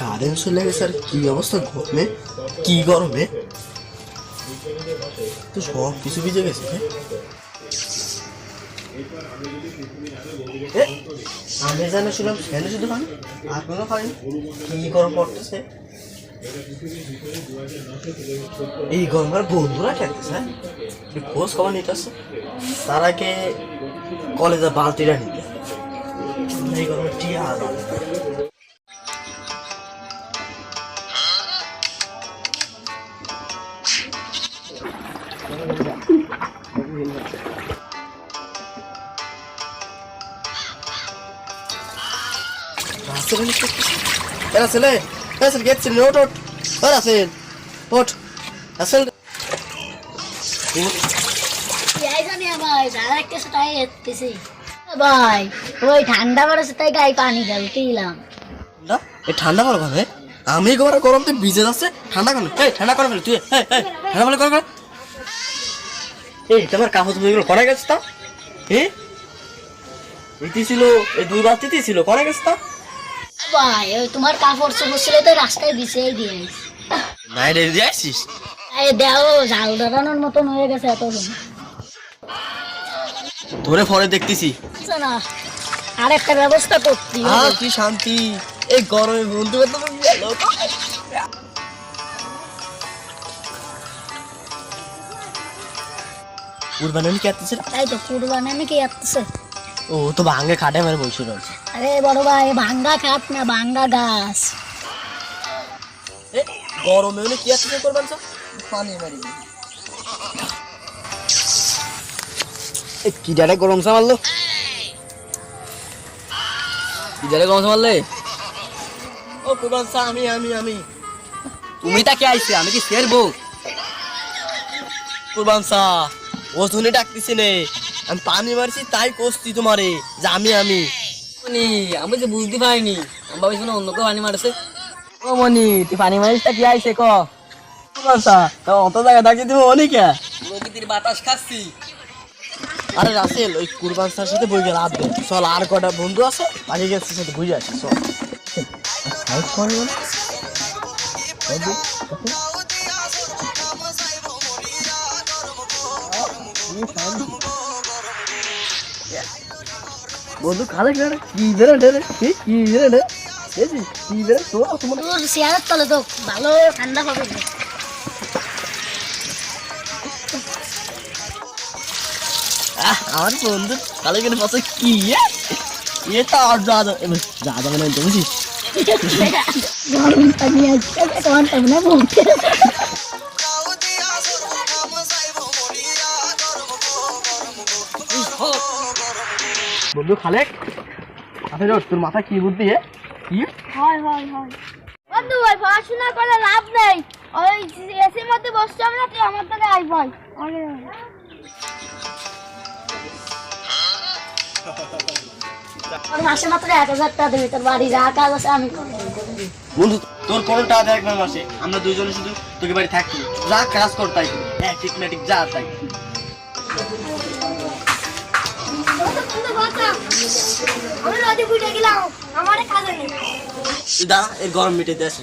Current চলে গেছে আর কি অবস্থা গরমে? কি গরমে? তো সব কিছু ভিজে গেছে হ্যাঁ? আমি জানো শুনলাম ফ্যানে শুধু পানি আর কোনো পানি কি গরম পড়তেছে? এই গরমের বন্ধুরা খেলতেছে হ্যাঁ? খোঁজ খবর নিতে আসছে? তার আগে কলেজে বালতিটা নিতে। এই গরমে টিয়া আর বাড়ে না। রাসেল অনেক করতেছে। এ রাসেল, এ, রাসেল, get ছিল, ওঠ, ওঠ। ও রাসেল, ওঠ। রাসেল, ওঠ। যাই জানি ভাই যারা একটা সেটাই এসতেছি ভাই ওই ঠান্ডা পড়েছে তাই গায়ে পানি গেল কিলাম ঠান্ডা? ঠান্ডা করো কেন আমি গোবার গরম তুই ভিজে যাচ্ছে ঠান্ডা কেন এই ঠান্ডা করে ফেলি তুই ঠান্ডা বলে করে করে এই তোমার করে গেছে তা ছিল এই দুই ছিল করে গেছে তা ভাই ওই তোমার কাপড় চোপড় ছিল তো রাস্তায় বিছিয়ে দিয়ে। নাই রে দিয়ে আসিস? এই দেও ঝাল দাঁড়ানোর মতন হয়ে গেছে এত ধরে পরে দেখতেছি। না আর একটা ব্যবস্থা করতে কি শান্তি। এই গরমে বন্ধু বান্ধব গেল। কুরবানি কি আসতেছে তাই তো কুরবানি নাকি আসতেছে ও তো ভাঙে খাটে মেরে রয়েছে আরে বড় ভাই ভাঙ্গা খাট না ভাঙ্গা গাছ। গরমে হলে কি আসতেছে করবেন স্যার? পানি মারি কি জানে গরম কি গরম ও আমি আমি আমি। তুমি তাকে আইছে আমি কি শের বউ কুরবান সা ও শুনে ডাকতেছি নে। আমি পানি মারছি তাই কষছি তোমারে যে আমি আমি। মনি আমি তো বুঝতে পারিনি। আমি ভাবিছি অন্য কেউ পানি মারছে। ও মনি তুই পানি মারিসটা কি আইছে ক? অত জায়গা ডাকছি তুমি অনেক প্রকৃতির বাতাস খাচ্ছি? আরে রাসেল ওই কুরবান স্যার সাথে বই গেল আধ চল আর কটা বন্ধু আছে বাকি গেছে সাথে বুঝে আসি চল। সাইড করে বন্ধু খালে খেলে কি বেরে রে কি কি বেরে কি বেরে তো তোমার চেয়ারের তলে তো ভালো ঠান্ডা আহ, আমার বন্ধু খালে গেলে পাশে কি এটা আর যা যা যাবে না বুঝিস? গরম পানি আসছে তোমার বলতে বন্ধু খালেক আচ্ছা রোড তোর মাথা কি বুদ্ধি এ কি? হয় হয় হয়। বন্ধু ভাই পড়াশোনা করে লাভ নেই। ওই এসির মধ্যে বসতে হবে না তুই আমার থেকে আই ভাই তোর মাসে মাত্র এক হাজার টাকা দেবে তোর বাড়ি যা কাজ আছে আমি বন্ধু তোর কোনো টাকা মাসে আমরা দুজনে শুধু তোকে বাড়ি থাকি যা কাজ কর তাই হ্যাঁ ঠিক যা তাই দা এর গরম মিটাইতে আসি।